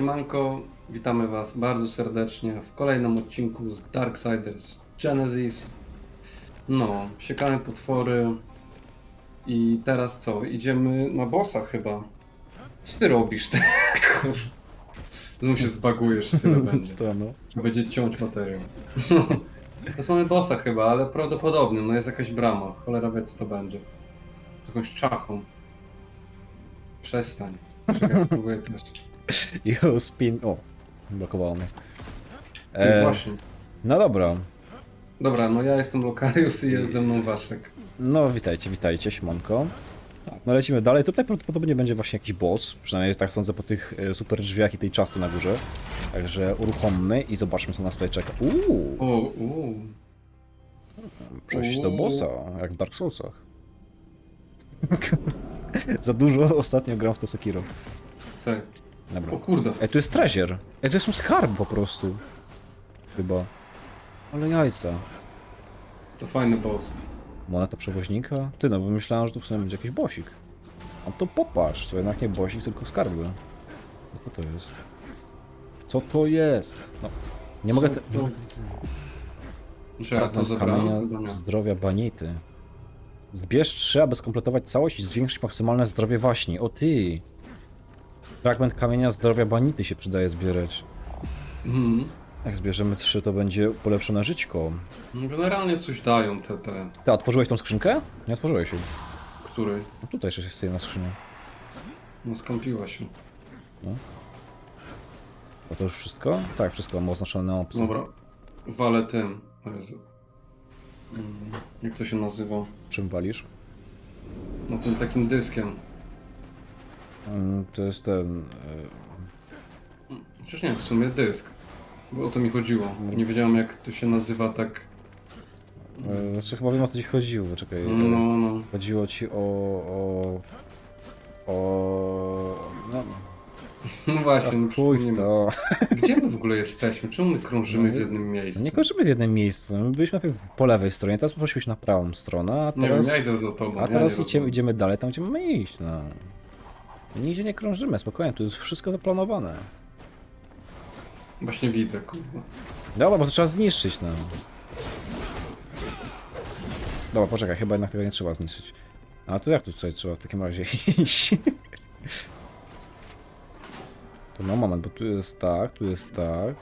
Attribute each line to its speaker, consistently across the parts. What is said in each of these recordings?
Speaker 1: Siemanko, witamy Was bardzo serdecznie w kolejnym odcinku z Darksiders Genesis. No, siekamy potwory i teraz co? Idziemy na bossa chyba. Co ty robisz? Ty? Kur- Znów się zbagujesz, tyle będzie.
Speaker 2: To no.
Speaker 1: Trzeba będzie ciąć materiał. Teraz mamy bossa chyba, ale prawdopodobnie, no jest jakaś brama. Cholera wie co to będzie. Jakąś czachą. Przestań. Czekaj, spróbuję też.
Speaker 2: Yo, spin... O, blokowało mnie.
Speaker 1: E... Właśnie.
Speaker 2: no dobra.
Speaker 1: Dobra, no ja jestem Lokarius i jest ze mną Waszek.
Speaker 2: No witajcie, witajcie, siemanko. Tak, no lecimy dalej. Tutaj prawdopodobnie będzie właśnie jakiś boss. Przynajmniej tak sądzę po tych e, super drzwiach i tej czasy na górze. Także uruchommy i zobaczmy co nas tutaj czeka. Uuu,
Speaker 1: O, uuu.
Speaker 2: przejść do bossa, jak w Dark Soulsach. Za dużo ostatnio gram w to Sekiro.
Speaker 1: Tak.
Speaker 2: Dobra.
Speaker 1: O kurde.
Speaker 2: Ej, tu jest treasure. Ej, to jest skarb po prostu. Chyba. Ale jajca.
Speaker 1: To fajny boss.
Speaker 2: Moneta przewoźnika? Ty, no bo myślałem, że tu w sumie będzie jakiś bosik. A to popatrz, to jednak nie bosik, tylko skarby. Co to jest? Co to jest? No, nie mogę... Te...
Speaker 1: To... Czy ja to nie.
Speaker 2: zdrowia banity. Zbierz trzy, aby skompletować całość i zwiększyć maksymalne zdrowie waśni. O ty! Fragment kamienia zdrowia banity się przydaje zbierać.
Speaker 1: Mhm.
Speaker 2: Jak zbierzemy trzy, to będzie polepszone żyćko.
Speaker 1: No generalnie coś dają te, te...
Speaker 2: Ty, otworzyłeś tą skrzynkę? Nie otworzyłeś jej.
Speaker 1: Który?
Speaker 2: No tutaj jeszcze jest jedna skrzynia.
Speaker 1: No skampiła się.
Speaker 2: A to już wszystko? Tak, wszystko mam oznaczone na opcję.
Speaker 1: Dobra. Walę tym. O Jezu. Mm, Jak to się nazywa?
Speaker 2: Czym walisz?
Speaker 1: No tym takim dyskiem.
Speaker 2: Mm, To jest ten... e,
Speaker 1: Przecież nie, w sumie dysk. Bo o to mi chodziło. Nie wiedziałem jak to się nazywa tak.
Speaker 2: e, Znaczy chyba wiem o co ci chodziło, czekaj.
Speaker 1: No, no.
Speaker 2: Chodziło ci o... o... o... No,
Speaker 1: No właśnie, no przypomnijmy.
Speaker 2: to.
Speaker 1: Gdzie my w ogóle jesteśmy? Czemu my krążymy w jednym miejscu?
Speaker 2: Nie kończymy w jednym miejscu. My byliśmy najpierw po lewej stronie, teraz poszliśmy na prawą stronę, a
Speaker 1: Nie
Speaker 2: teraz...
Speaker 1: wiem, ja idę za tobą.
Speaker 2: A
Speaker 1: ja
Speaker 2: teraz
Speaker 1: nie
Speaker 2: idziemy, idziemy dalej tam, gdzie mamy iść, no. Nigdzie nie krążymy, spokojnie, tu jest wszystko zaplanowane.
Speaker 1: Właśnie widzę, kurwa.
Speaker 2: Dobra, bo to trzeba zniszczyć, no. Dobra, poczekaj, chyba jednak tego nie trzeba zniszczyć. A to jak tu tutaj trzeba w takim razie iść? To no moment, bo tu jest tak, tu jest tak.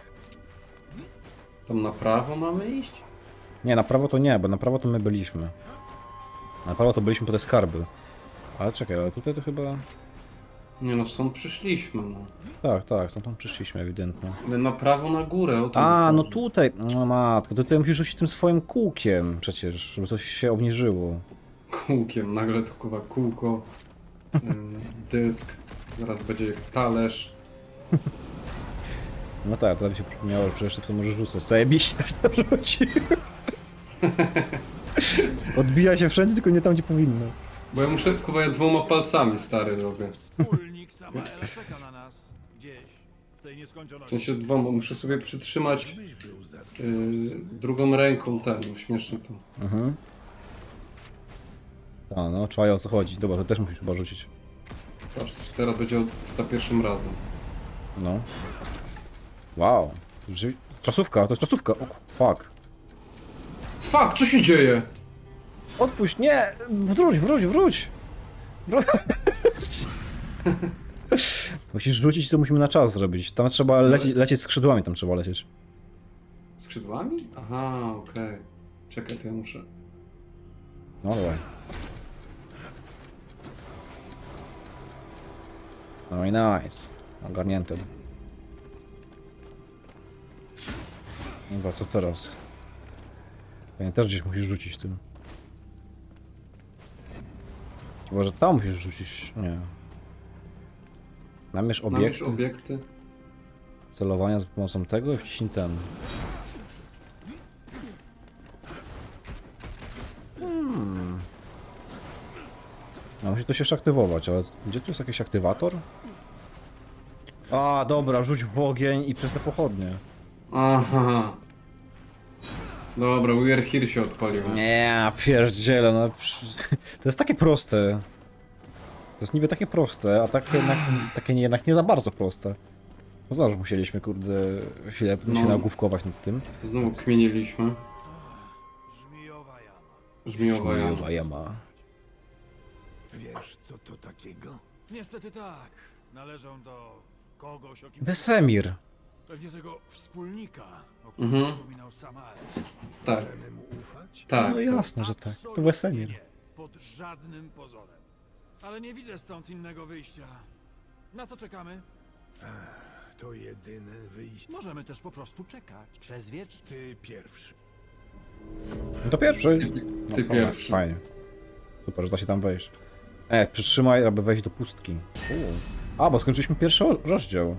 Speaker 1: Tam na prawo mamy iść?
Speaker 2: Nie, na prawo to nie, bo na prawo to my byliśmy. Na prawo to byliśmy po te skarby. Ale czekaj, ale tutaj to chyba...
Speaker 1: Nie no, stąd przyszliśmy, no.
Speaker 2: Tak, tak, stamtąd przyszliśmy ewidentnie.
Speaker 1: Ale na prawo, na górę, o to
Speaker 2: A, no tutaj, no matko, to tutaj musisz rzucić tym swoim kółkiem przecież, żeby coś się obniżyło.
Speaker 1: Kółkiem, nagle to kurwa kółko, ym, dysk, zaraz będzie talerz.
Speaker 2: No tak, to mi się przypomniało, że przecież ty w to możesz rzucać. Zajebiście, że to rzuci. Odbija się wszędzie, tylko nie tam, gdzie powinno.
Speaker 1: Bo ja muszę, kurwa, ja dwoma palcami stary robię.
Speaker 3: Wspólnik Samaela czeka na nas gdzieś w tej
Speaker 1: W
Speaker 3: nieskończoności.
Speaker 1: sensie dwoma, muszę sobie przytrzymać yy, drugą ręką ten, no śmieszne to.
Speaker 2: Mhm. A, no, czaja o co chodzi. Dobra, to też musisz chyba rzucić.
Speaker 1: Patrz, teraz będzie od, za pierwszym razem.
Speaker 2: No. Wow. Czasówka, to jest czasówka. O, fuck.
Speaker 1: Fuck, co się dzieje?
Speaker 2: Odpuść, nie! Wróć, wróć, wróć! Wróć! Musisz rzucić, co musimy na czas zrobić. Tam trzeba leci, lecieć skrzydłami, tam trzeba lecieć.
Speaker 1: Skrzydłami? Aha, okej. Czekaj, to ja muszę...
Speaker 2: No dawaj. No i nice. Ogarnięty. Dobra, co teraz? Pewnie też gdzieś musisz rzucić tym. Chyba, że tam musisz rzucić. Nie. Namierz
Speaker 1: Namierz
Speaker 2: obiekty.
Speaker 1: obiekty.
Speaker 2: Celowania za pomocą tego i wciśnij ten. Hmm. A musi to się jeszcze aktywować, ale gdzie tu jest jakiś aktywator? A, dobra, rzuć w ogień i przez te pochodnie.
Speaker 1: Aha. Dobra, We Are Here się odpaliło.
Speaker 2: Nie, pierdziele, no. To jest takie proste. To jest niby takie proste, a takie jednak, takie nie, jednak nie za bardzo proste. No znowu musieliśmy, kurde, chwilę
Speaker 1: No.
Speaker 2: się nagłówkować nad tym.
Speaker 1: Znowu kminiliśmy.
Speaker 3: Żmijowa jama.
Speaker 1: Żmijowa jama.
Speaker 2: Jama.
Speaker 4: Wiesz, co to takiego?
Speaker 3: Niestety tak. Należą do kogoś, o kim...
Speaker 2: Wesemir.
Speaker 3: Pewnie tego wspólnika, o którym
Speaker 1: Mhm.
Speaker 3: wspominał Samael.
Speaker 1: Tak,
Speaker 4: Możemy mu ufać?
Speaker 1: tak.
Speaker 2: No jasne, że tak. To
Speaker 3: Absolutnie
Speaker 2: Wesemir.
Speaker 3: Nie, pod żadnym pozorem. Ale nie widzę stąd innego wyjścia. Na co czekamy?
Speaker 4: To jedyne wyjście.
Speaker 3: Możemy też po prostu czekać. Przez wiecz...
Speaker 4: Ty pierwszy.
Speaker 2: No to pierwszy.
Speaker 1: Ty,
Speaker 2: No,
Speaker 1: ty
Speaker 2: fajnie,
Speaker 1: pierwszy.
Speaker 2: Fajnie. Super, że da się tam wejść. E, przytrzymaj, aby wejść do pustki. U. A, bo skończyliśmy pierwszy o- rozdział.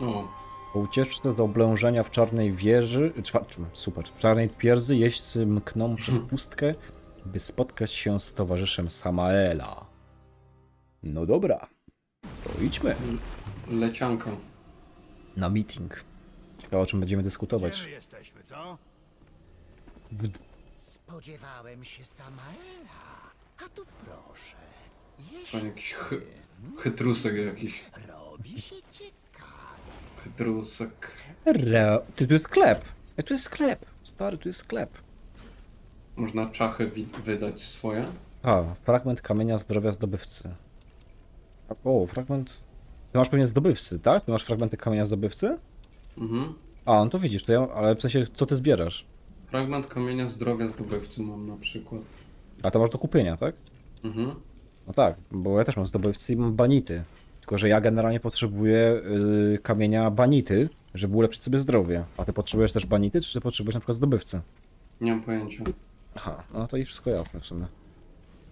Speaker 1: O,
Speaker 2: Po ucieczce do oblężenia w czarnej wieży. Czwa, super. W czarnej twierdzy jeźdźcy mkną przez pustkę, by spotkać się z towarzyszem Samaela. No dobra. To idźmy.
Speaker 1: lecianka.
Speaker 2: Na meeting. Ciekawe o czym będziemy
Speaker 3: Gdzie
Speaker 2: dyskutować.
Speaker 3: my jesteśmy, co?
Speaker 5: Spodziewałem się Samaela, a tu proszę.
Speaker 1: Fajnie, jakiś chy, chytrusek jakiś.
Speaker 5: robi się ciekawie.
Speaker 2: Re... Ty, tu jest sklep. E, tu jest sklep. Stary, tu jest sklep.
Speaker 1: Można czachy wi- wydać swoje.
Speaker 2: A, fragment kamienia zdrowia zdobywcy. A, O, fragment... Ty masz pewnie zdobywcy, tak? Ty masz fragmenty kamienia zdobywcy?
Speaker 1: Mhm.
Speaker 2: A, no to widzisz, to ja... Ale w sensie, co ty zbierasz?
Speaker 1: Fragment kamienia zdrowia zdobywcy mam na przykład.
Speaker 2: A to masz do kupienia, tak?
Speaker 1: Mhm.
Speaker 2: No tak, bo ja też mam zdobywcy i mam banity. Tylko, że ja generalnie potrzebuję yy, kamienia banity, żeby ulepszyć sobie zdrowie. A ty potrzebujesz też banity, czy ty potrzebujesz na przykład zdobywcy?
Speaker 1: Nie mam pojęcia.
Speaker 2: Aha, no to i wszystko jasne w sumie.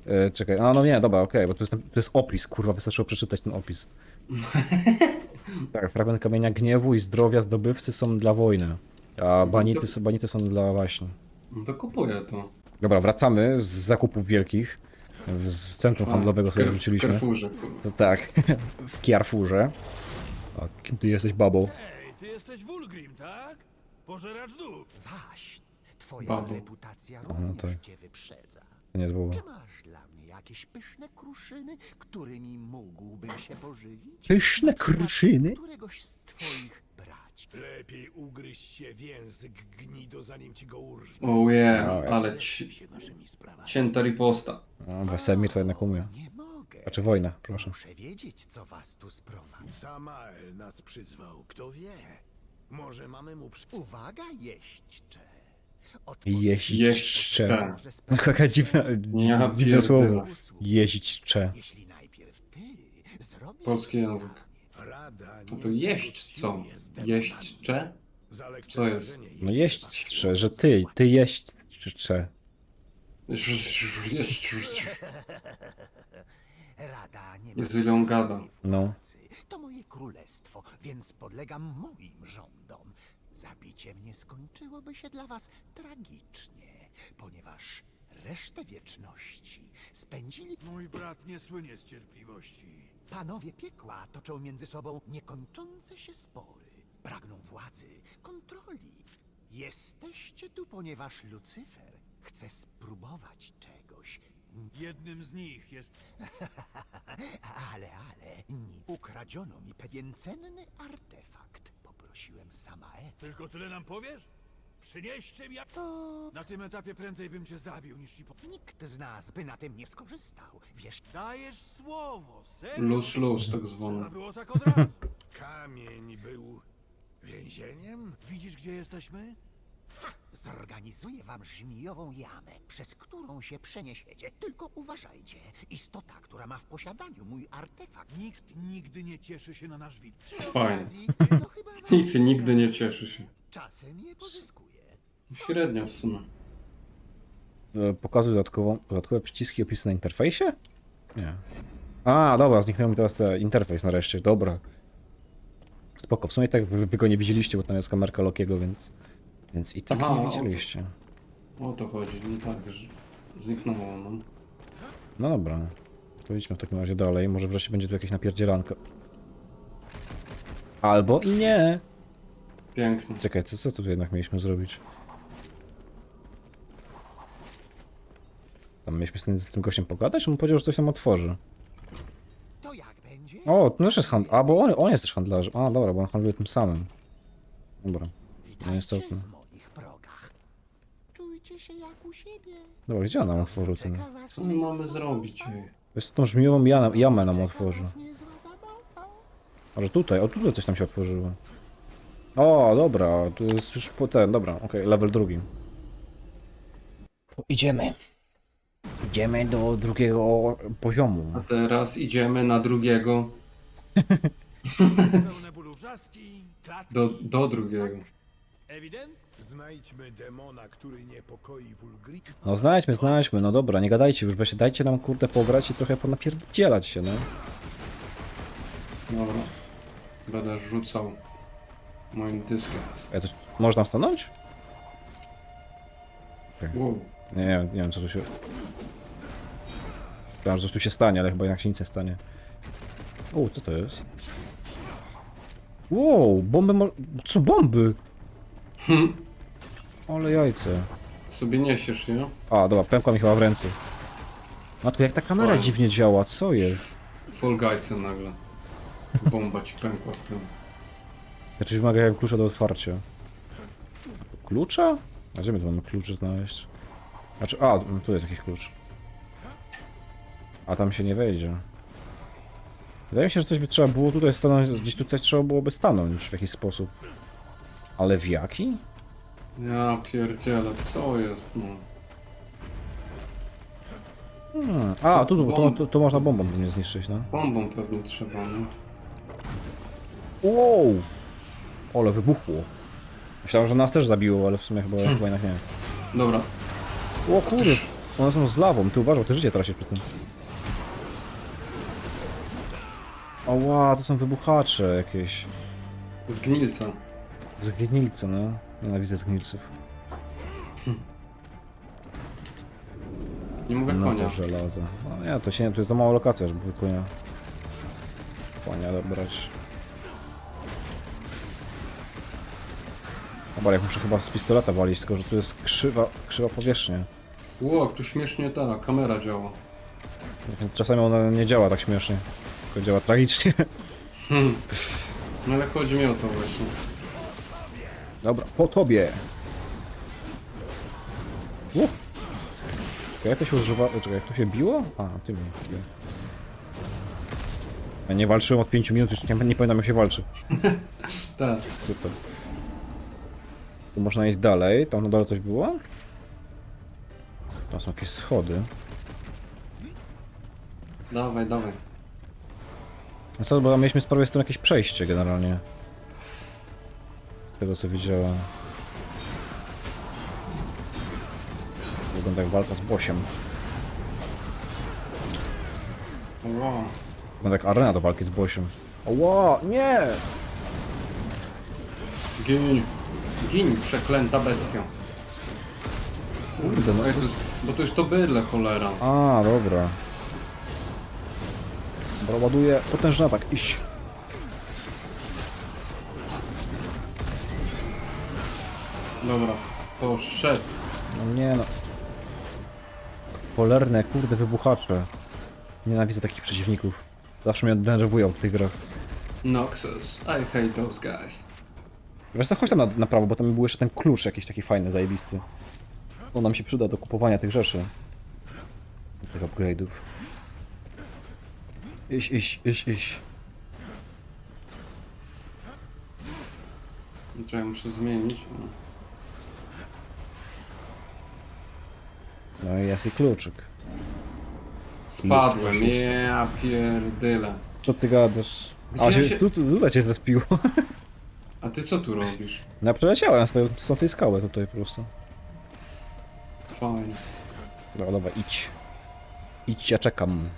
Speaker 2: Yy, czekaj, a no nie, dobra, okej, bo tu jest, tu jest opis, kurwa, wystarczyło przeczytać ten opis. tak, fragment kamienia gniewu i zdrowia zdobywcy są dla wojny, a banity,
Speaker 1: to-
Speaker 2: są- banity są dla właśnie.
Speaker 1: No to kupuję to.
Speaker 2: Dobra, wracamy z zakupów wielkich, z centrum handlowego sobie wróciliśmy. To tak, w Kiarfurze. A kim ty jesteś, babą?
Speaker 3: Hej, ty jesteś Wulgrim, tak? Pożeracz dup.
Speaker 5: Waś, twoja
Speaker 1: Babo.
Speaker 5: reputacja
Speaker 2: no
Speaker 5: również
Speaker 2: tak.
Speaker 5: cię wyprzedza.
Speaker 2: To nie jest baba.
Speaker 5: Czy masz dla mnie jakieś pyszne kruszyny, którymi mógłbym się pożywić?
Speaker 2: Pyszne
Speaker 5: Na przykład
Speaker 2: kruszyny?
Speaker 5: Któregoś z twoich braci.
Speaker 4: Lepiej ugryźć się w język gnido, zanim ci go urżną.
Speaker 1: Oh yeah,
Speaker 2: Dawaj.
Speaker 1: ale ci,
Speaker 4: się waszymi sprawami.
Speaker 1: cięta riposta.
Speaker 2: A, Wesemir to jednak umie.
Speaker 5: Nie mogę.
Speaker 2: Znaczy wojna, proszę.
Speaker 5: Muszę wiedzieć, co was tu sprowadza.
Speaker 4: Samael nas przyzwał, kto wie. Może mamy mu przy...
Speaker 5: Uwaga, jeźdźcze.
Speaker 2: Jeźdźcze.
Speaker 1: Jeźdźcze.
Speaker 5: Może
Speaker 2: No jaka dziwna,
Speaker 1: Ja
Speaker 2: dziwne słowo. Jeźdźcze.
Speaker 5: Jeśli najpierw ty zrobisz
Speaker 1: Polski język.
Speaker 4: Rada
Speaker 1: No
Speaker 4: nie
Speaker 1: to jeść co? Jeźdźcze? Co jest?
Speaker 2: No jeźdźcze, że ty, ty jeźdźcze.
Speaker 5: Rada nie
Speaker 1: Jezu, ile on gada.
Speaker 2: No.
Speaker 5: To moje królestwo, więc podlegam moim rządom. Zabicie mnie skończyłoby się dla was tragicznie, ponieważ resztę wieczności spędzili
Speaker 3: Mój brat nie słynie z cierpliwości.
Speaker 5: Panowie piekła, toczą między sobą niekończące się spory. Pragną władzy, kontroli. Jesteście tu, ponieważ Lucyfer chce spróbować czegoś.
Speaker 3: Jednym z nich jest...
Speaker 5: Ale, ale, nie. ukradziono mi pewien cenny artefakt. Poprosiłem Samael.
Speaker 3: Tylko tyle nam powiesz? Przynieście mi...
Speaker 5: To
Speaker 3: Na tym etapie prędzej bym cię zabił niż ci po...
Speaker 5: nikt z nas by na tym nie skorzystał. Wiesz,
Speaker 3: Dajesz słowo, serio?
Speaker 1: Luz, luz, tak
Speaker 3: Trzeba
Speaker 1: zwany.
Speaker 3: było tak od razu.
Speaker 4: Kamień był więzieniem?
Speaker 3: Widzisz, gdzie jesteśmy?
Speaker 5: zorganizuję wam żmijową jamę, przez którą się przeniesiecie. Tylko uważajcie, istota, która ma w posiadaniu mój artefakt.
Speaker 3: Nikt nigdy nie cieszy się na nasz widok.
Speaker 5: Przy
Speaker 1: Fajnie.
Speaker 5: okazji, to chyba wam
Speaker 1: Nikt nigdy nie cieszy się.
Speaker 5: Czasem je pozyskuje.
Speaker 1: Średnio w sumie.
Speaker 2: E, Pokazuj dodatkową, dodatkowe przyciski opisy na interfejsie? Nie. A, dobra, zniknął mi teraz ten interfejs nareszcie, dobra. Spoko, w sumie tak wy, wy go nie widzieliście, bo tam jest kamerka Lokiego, więc... Więc i tak
Speaker 1: Aha,
Speaker 2: nie
Speaker 1: o to-
Speaker 2: widzieliście.
Speaker 1: O to chodzi, nie tak, że zniknęło no.
Speaker 2: No dobra. To idźmy w takim razie dalej, może wreszcie będzie tu jakieś napierdzielanko. Albo i nie!
Speaker 1: Pięknie.
Speaker 2: Czekaj, co, co tu jednak mieliśmy zrobić? Tam mieliśmy z tym, z tym gościem pogadać? On powiedział, że coś tam otworzy.
Speaker 5: To jak będzie?
Speaker 2: O, to też jest handl... A, bo on, on jest też handlarzem. A, dobra, bo on handluje tym samym. Dobra.
Speaker 5: Witajcie
Speaker 2: istotne.
Speaker 5: w moich progach. Czujcie się jak u siebie.
Speaker 2: Dobra, gdzie on nam otworzył ten...
Speaker 5: Czeka was
Speaker 1: Co my
Speaker 5: niezła
Speaker 1: mamy
Speaker 5: zabawa.
Speaker 1: zrobić? Ej?
Speaker 2: Jest tą żmiową jamę, jamę nam
Speaker 5: Czeka
Speaker 2: otworzył.
Speaker 5: was niezła zabawa.
Speaker 2: Może tutaj, o tutaj coś tam się otworzyło. O, dobra, tu jest już po ten, dobra, okej, level drugi. To idziemy. Idziemy do drugiego poziomu.
Speaker 1: A teraz idziemy na drugiego,
Speaker 3: Pełne bólu wrzaski, klatki.
Speaker 1: do, do drugiego.
Speaker 3: Ewident?
Speaker 4: Znajdźmy demona, który niepokoi Wulgri.
Speaker 2: No znajdźmy, znajdźmy, no dobra, nie gadajcie już, weźcie, dajcie nam kurde pograć i trochę ponapierdzielać się, no.
Speaker 1: Dobra. Będę rzucał moim dyskiem.
Speaker 2: Ja to, można stanąć?
Speaker 1: Wow.
Speaker 2: Nie, nie, wiem- nie wiem co tu się... Myślałem, że coś tu się stanie, ale chyba jednak się nic nie stanie. O, co to jest? Wow, bomby mo... Co bomby?
Speaker 1: Hm.
Speaker 2: Ale jajce.
Speaker 1: Sobie niesiesz, nie?
Speaker 2: A, dobra, pękła mi chyba w ręce. Matko, jak ta kamera
Speaker 1: Fajnie.
Speaker 2: dziwnie działa, co jest?
Speaker 1: Fall Guysy nagle. Bomba ci pękła w tym.
Speaker 2: Znaczy wymagają klucza do otwarcia. Klucza? A gdzie my tu mamy klucze znaleźć? Znaczy, a, tu jest jakiś klucz. A tam się nie wejdzie. Wydaje mi się, że coś by trzeba było tutaj stanąć, gdzieś tutaj trzeba byłoby stanąć w jakiś sposób. Ale w jaki?
Speaker 1: Ja pierdzielę, co jest no?
Speaker 2: Hmm. A, tu, tu, tu, tu, tu można bombą to nie zniszczyć, no.
Speaker 1: Bombą pewnie trzeba, no.
Speaker 2: Wow! Ole, wybuchło. Myślałem, że nas też zabiło, ale w sumie chyba, chyba jednak nie.
Speaker 1: Dobra,
Speaker 2: O kurde, one są z lawą, ty uważaj, ty życie tracisz przy tym. Oła, to są wybuchacze jakieś.
Speaker 1: zgnilca.
Speaker 2: Zgnilce, no. Nienawidzę zgnilców.
Speaker 1: Nie mogę
Speaker 2: No
Speaker 1: konia.
Speaker 2: to żelaza. No nie, to się nie, to jest za mała lokacja, żeby konia... Konia dobrać. Dobra, jak muszę chyba z pistoleta walić, tylko że tu jest krzywa, krzywa powierzchnia.
Speaker 1: Ło, tu śmiesznie ta kamera działa.
Speaker 2: Więc Czasami ona nie działa tak śmiesznie, tylko działa tragicznie.
Speaker 1: No ale chodzi mi o to właśnie.
Speaker 2: Dobra, po tobie! Uh. Czekaj, jak to się używa... Czekaj, jak to się biło? A, ty mi. Ja nie walczyłem od 5 minut, już nie, nie pamiętam jak się walczy.
Speaker 1: Tak.
Speaker 2: Super. Tu można iść dalej, tam na dole coś było? Tam są jakieś schody.
Speaker 1: Dawaj, dawaj.
Speaker 2: Co, bo mieliśmy z prawej strony jakieś przejście generalnie. Z tego co widziałem. Wygląda jak walka z bosiem.
Speaker 1: Ło.
Speaker 2: Wygląda jak arena do walki z bosiem. Ła, nie!
Speaker 1: Gin. Gin, przeklęta bestia.
Speaker 2: Kurde, no
Speaker 1: to jest, bo to jest to bydle, cholera.
Speaker 2: A, dobra. Dobra, ładuję potężny atak. Iść.
Speaker 1: Dobra, poszedł.
Speaker 2: No nie no. Polerne, kurde, wybuchacze. Nienawidzę takich przeciwników. Zawsze mnie denerwują w tych grach.
Speaker 1: Noxus, I hate those guys.
Speaker 2: Wiesz co, chodź tam na, na prawo, bo tam był jeszcze ten klucz jakiś taki fajny, zajebisty. On nam się przyda do kupowania tych rzeczy. Tych upgrade'ów. Iść, iść, iść, iść.
Speaker 1: Czekaj, muszę zmienić.
Speaker 2: No i jest i kluczyk.
Speaker 1: Spadłem,
Speaker 2: Szósty.
Speaker 1: ja pierdyle.
Speaker 2: Co ty gadasz? A,
Speaker 1: Widziałem
Speaker 2: się,
Speaker 1: się-
Speaker 2: tu, tu, tutaj cię zrespiło.
Speaker 1: A ty co tu robisz?
Speaker 2: No ja przeleciałem z tej, z tej skały tutaj po prostu.
Speaker 1: Fajnie.
Speaker 2: Dobra, dobra, idź. Idź, ja czekam.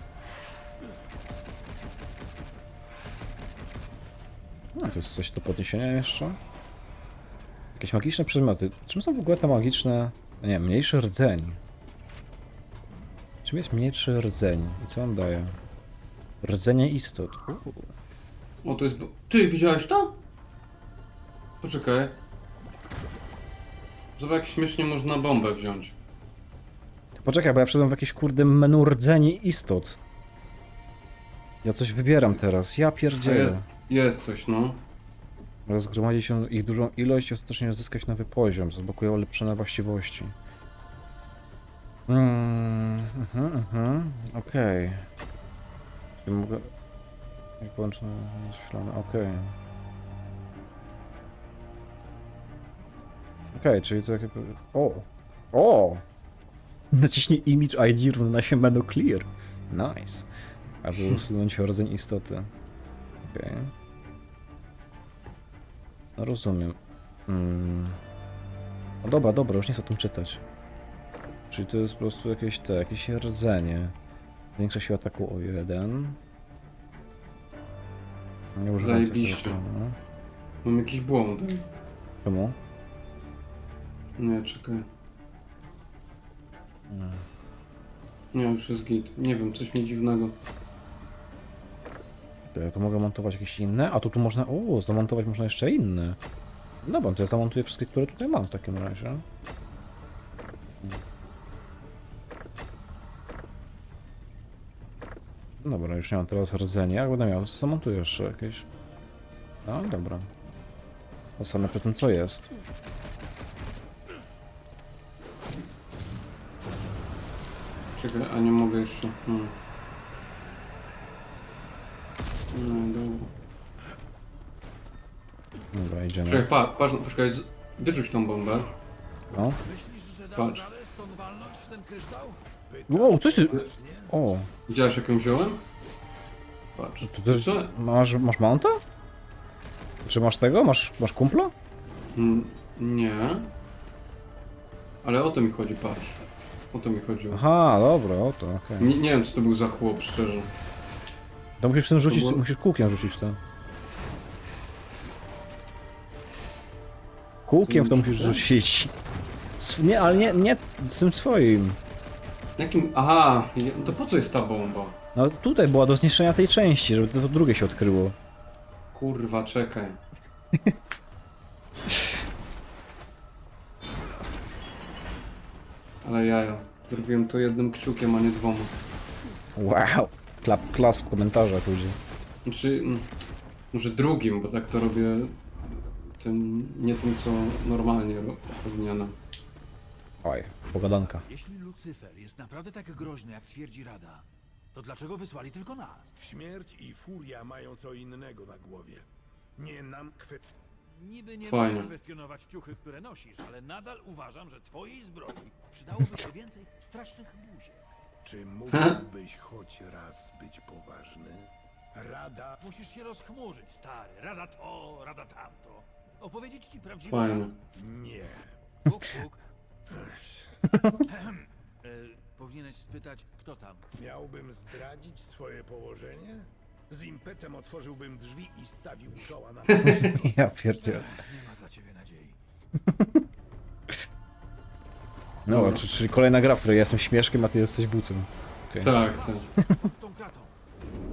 Speaker 2: No, to jest coś do podniesienia jeszcze? Jakieś magiczne przedmioty. Czym są w ogóle te magiczne... Nie, mniejszy rdzeń. Czym jest mniejszy rdzeń? I co on daje? Rdzenie istot. Uuu.
Speaker 1: O, to jest... Ty, widziałeś to? Poczekaj. Zobacz, jak śmiesznie można bombę wziąć.
Speaker 2: Poczekaj, bo ja wszedłem w jakieś kurde menu rdzeni istot. Ja coś wybieram teraz, ja
Speaker 1: A
Speaker 2: pierdzielę.
Speaker 1: jest, jest coś, no.
Speaker 2: Rozgromadzi się ich dużą ilość i ostatecznie zyskać nowy poziom, zablokują ulepszone właściwości. Mm, mhm, mhm, okej. Czyli mogę... Jak połączę świetlane, okej. Okej, czyli to jakby... O! O! Naciśnij Image ID równa się menu clear. Nice. Aby usunąć rodzeń istoty. Okej. No rozumiem. Mm. No dobra, dobra, już nie chcę o tym czytać. Czyli to jest po prostu jakieś te, jakieś rdzenie. Zwiększa siłę ataku o jeden. Nie używam tego
Speaker 1: Zajebiście. Mam jakiś błąd.
Speaker 2: Czemu?
Speaker 1: Nie, czekaj.
Speaker 2: Mm.
Speaker 1: Nie, już jest git. Nie wiem, coś mi dziwnego.
Speaker 2: Ja tu mogę montować jakieś inne, a tu tu można, o, zamontować można jeszcze inne. Dobra, to ja zamontuję wszystkie, które tutaj mam w takim razie. Dobra, już nie mam teraz rdzenia, jak będę miał, zamontuję jeszcze jakieś. No, dobra. Zostanę przy tym, co jest.
Speaker 1: Czekaj, a nie mogę jeszcze. Hmm. No dobra.
Speaker 2: Dobra, idziemy.
Speaker 1: Czekaj, pa, patrz, poczekaj, z- wyrzuć tą bombę.
Speaker 2: No.
Speaker 3: Myślisz, że dasz
Speaker 1: Patrz.
Speaker 3: radę stąd walnąć w ten kryształ?
Speaker 2: Wow, coś ty... O,
Speaker 1: Widziałeś jak ją wziąłem? Patrz.
Speaker 2: to ty
Speaker 1: Co?
Speaker 2: masz, masz mounta? Czy masz tego? Masz, masz kumpla?
Speaker 1: Mm, Nie. Ale o to mi chodzi, patrz. O to mi chodziło.
Speaker 2: Aha, dobra, o to, okej.
Speaker 1: Nie, nie wiem, co to był za chłop, szczerze.
Speaker 2: To musisz tym rzucić,
Speaker 1: było-
Speaker 2: musisz kółkiem rzucić w ten. Kółkiem w to
Speaker 1: To
Speaker 2: musisz
Speaker 1: muszę?
Speaker 2: rzucić. Sw- Nie, ale nie, nie z tym swoim.
Speaker 1: Jakim... Aha, to po co jest ta bomba?
Speaker 2: No tutaj była do zniszczenia tej części, żeby to, to drugie się odkryło.
Speaker 1: Kurwa, czekaj. Ale jaja. Zrobiłem to jednym kciukiem, a nie dwoma.
Speaker 2: Wow. Klap, klas w komentarzach ludzi.
Speaker 1: Znaczy, może drugim, bo tak to robię tym, nie tym, co normalnie ro- powinienem.
Speaker 2: Oj, pogadanka.
Speaker 3: Jeśli Lucyfer jest naprawdę tak groźny, jak twierdzi Rada, to dlaczego wysłali tylko nas?
Speaker 4: Śmierć i furia mają co innego na głowie. Nie nam kwe...
Speaker 3: Niby nie
Speaker 1: Fajnie.
Speaker 3: mogę kwestionować ciuchy, które nosisz, ale nadal uważam, że twojej zbroi przydałoby się więcej strasznych buziek.
Speaker 4: Czy mógłbyś choć raz być poważny? Rada...
Speaker 3: Musisz się rozchmurzyć, stary. Rada to, rada tamto. Opowiedzieć ci prawdziwy
Speaker 1: Fajnie.
Speaker 4: Nie.
Speaker 3: Puk, puk. e, powinieneś spytać, kto tam.
Speaker 4: Miałbym zdradzić swoje położenie? Z impetem otworzyłbym drzwi i stawił czoła na
Speaker 2: Ja pierdzielę.
Speaker 3: Nie ma dla ciebie nadziei.
Speaker 2: No, czyli, czyli kolejna gra, w której ja jestem śmieszkiem, a ty jesteś bucem. Okej.
Speaker 1: Tak, tak.
Speaker 3: Pod tą kratą.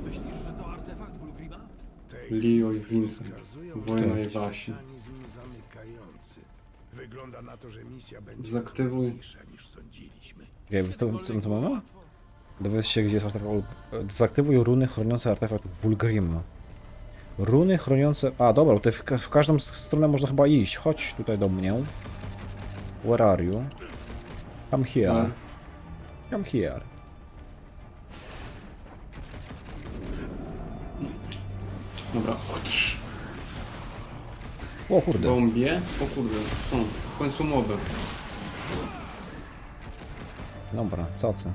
Speaker 3: Myślisz, że to artefakt Wulgrima?
Speaker 1: Leo i Vincent. Wojna
Speaker 4: że
Speaker 1: i Wasi.
Speaker 4: mechanizm zamykający. Wygląda na to, że misja będzie
Speaker 1: Zaktywuj.
Speaker 4: trudniejsza niż sądziliśmy.
Speaker 2: Okay, to, co my to mamy?
Speaker 3: Łatwo.
Speaker 2: Dowiedz się, gdzie jest artefakt. Dezaktywuj runy chroniące artefakt Vulgrima. Runy chroniące... A, dobra, tutaj w, ka w każdą s- stronę można chyba iść. Chodź tutaj do mnie. Where are you? Come here.
Speaker 1: Ale
Speaker 2: Come here.
Speaker 1: dobra.
Speaker 2: O kurde.
Speaker 1: Bombie. O kurde. O, w końcu moby.
Speaker 2: Dobra, cacy.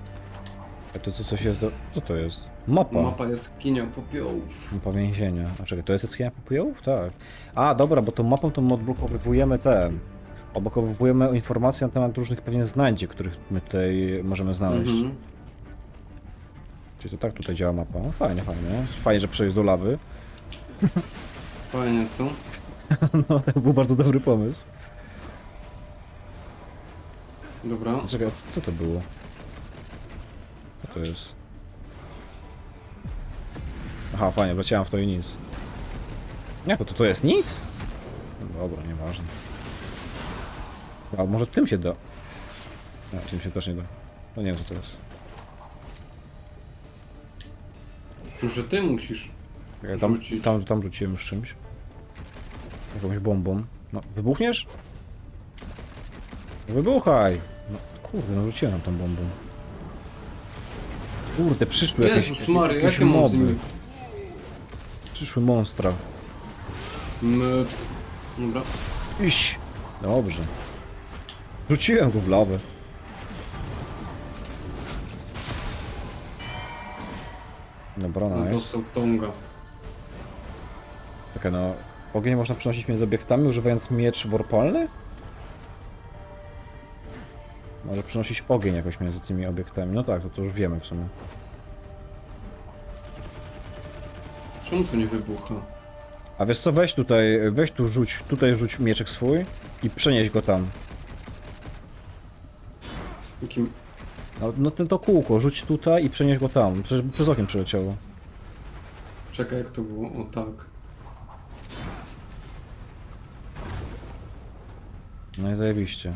Speaker 2: A to co coś jest do... Co to jest? Mapa.
Speaker 1: Mapa jaskinia popiołów.
Speaker 2: Mapa więzienia. A czekaj, to jest jaskinia popiołów? Tak. A, dobra, bo tą mapą to my odblokowujemy te... Odblokowujemy informacje na temat różnych pewnie znajdzie, których my tutaj możemy znaleźć.
Speaker 1: Mhm.
Speaker 2: Czyli to tak tutaj działa mapa. No, fajnie, fajnie. Fajnie, że przejść do lawy.
Speaker 1: Fajnie, co?
Speaker 2: No, to był bardzo dobry pomysł.
Speaker 1: Dobra.
Speaker 2: Czekaj, a co- to było? Co to jest? Aha, fajnie, wleciałem w to i nic. Nie, to to, to jest nic? No Dobra, nieważne. A może tym się da? Nie, tym się też nie da. No nie wiem co to jest.
Speaker 1: Może ty musisz.
Speaker 2: Ja Tam,
Speaker 1: Rzucić.
Speaker 2: tam, tam rzuciłem z czymś. Jakąś bombą. No, wybuchniesz? No Wybuchaj! No, kurde, no rzuciłem tą bombą. Kurde, przyszły jakieś,
Speaker 1: Jezus
Speaker 2: jakieś
Speaker 1: jakie mam z
Speaker 2: moby.
Speaker 1: nimi?
Speaker 2: Przyszły monstra.
Speaker 1: Mps. Dobra.
Speaker 2: Iść! Dobrze. Rzuciłem go w lawę. Dobra,
Speaker 1: No,
Speaker 2: nice.
Speaker 1: dostał tonga.
Speaker 2: Czekaj, no. Ogień można przenosić między obiektami używając miecz warpalny? Może przenosić ogień jakoś między tymi obiektami. No tak, to, to już wiemy w sumie.
Speaker 1: Czemu to nie wybucha?
Speaker 2: A wiesz co, weź tutaj, weź tu rzuć, tutaj rzuć mieczek swój i przenieś go tam.
Speaker 1: Jakim...
Speaker 2: No, no ten to kółko, rzuć tutaj i przenieś go tam. Przecież przez okien przeleciało.
Speaker 1: Czekaj, jak to było? O tak.
Speaker 2: No i zajebiście.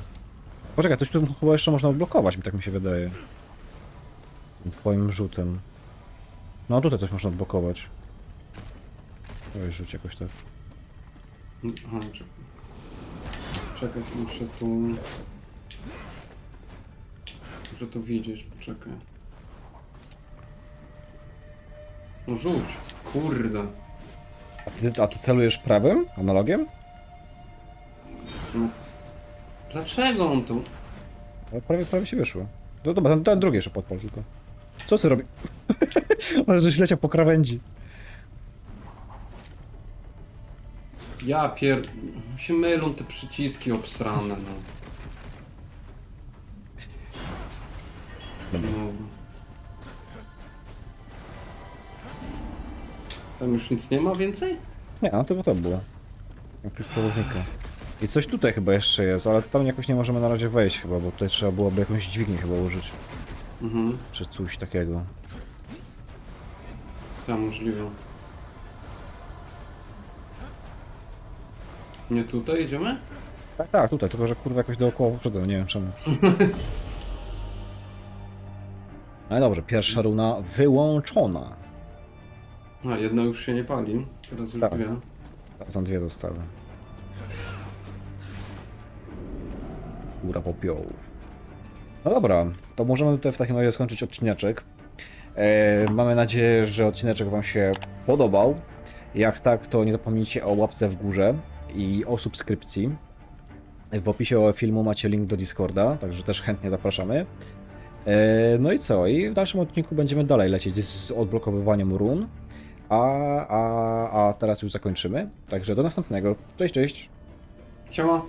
Speaker 2: Poczekaj, coś tu chyba jeszcze można odblokować, mi tak mi się wydaje. Twoim rzutem. No tutaj coś można odblokować. Weź rzuć jakoś tak.
Speaker 1: Aha, czekaj. Czekaj, muszę tu... Muszę to widzieć, poczekaj. No rzuć. Kurde.
Speaker 2: A ty, a ty celujesz prawym? Analogiem?
Speaker 1: No. Dlaczego on.
Speaker 2: Ale prawie, prawie się wyszło. No dobra, ten, ten drugi jeszcze podpal tylko. Co ty robi? Ale żeś leciał po krawędzi.
Speaker 1: Ja pier... się mylą te przyciski obsrane, no.
Speaker 2: Dobra.
Speaker 1: Tam już nic nie ma więcej?
Speaker 2: Nie, no to to było. Jak już połownika. I coś tutaj chyba jeszcze jest, ale tam jakoś nie możemy na razie wejść chyba, bo tutaj trzeba byłoby jakąś dźwignię chyba użyć.
Speaker 1: Mhm,
Speaker 2: Czy coś takiego.
Speaker 1: tak możliwe. Nie tutaj idziemy?
Speaker 2: Tak, tak, tutaj, tylko że kurwa jakoś dookoła poprzedłem, nie wiem czemu. Ale dobrze, pierwsza runa wyłączona.
Speaker 1: A, jedna już się nie pali, teraz już
Speaker 2: Tak.
Speaker 1: dwie.
Speaker 2: Tam dwie dostały. Góra popiołów. No dobra, to możemy tutaj w takim razie skończyć odcineczek. E, mamy nadzieję, że odcineczek Wam się podobał. Jak tak, to nie zapomnijcie o łapce w górze i o subskrypcji. W opisie filmu macie link do Discorda, także też chętnie zapraszamy. E, no i co? I w dalszym odcinku będziemy dalej lecieć z odblokowywaniem run. A, a, a teraz już zakończymy. Także do następnego. Cześć, cześć.
Speaker 1: Ciała.